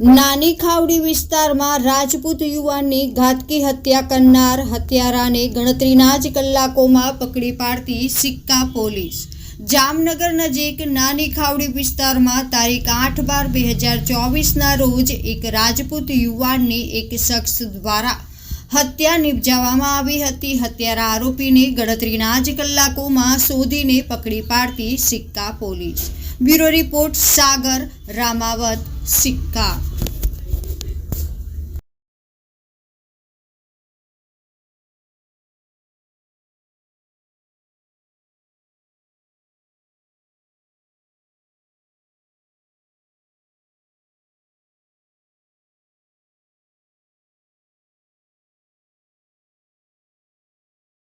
નાની ખાવડી વિસ્તારમાં રાજપૂત યુવાનની ઘાતકી હત્યા કરનાર હત્યારાને ગણતરીના જ કલાકોમાં પકડી પાડતી સિક્કા પોલીસ. જામનગર નજીક નાની ખાવડી વિસ્તારમાં તારીખ આઠ બાર બે હજાર ચોવીસના રોજ એક રાજપૂત યુવાનની એક શખ્સ દ્વારા હત્યા નિપજાવવામાં આવી હતી. હત્યારા આરોપીને ગણતરીના જ કલાકોમાં શોધીને પકડી પાડતી Sikka police. Bureau report, Sagar, Ramavat. Sikka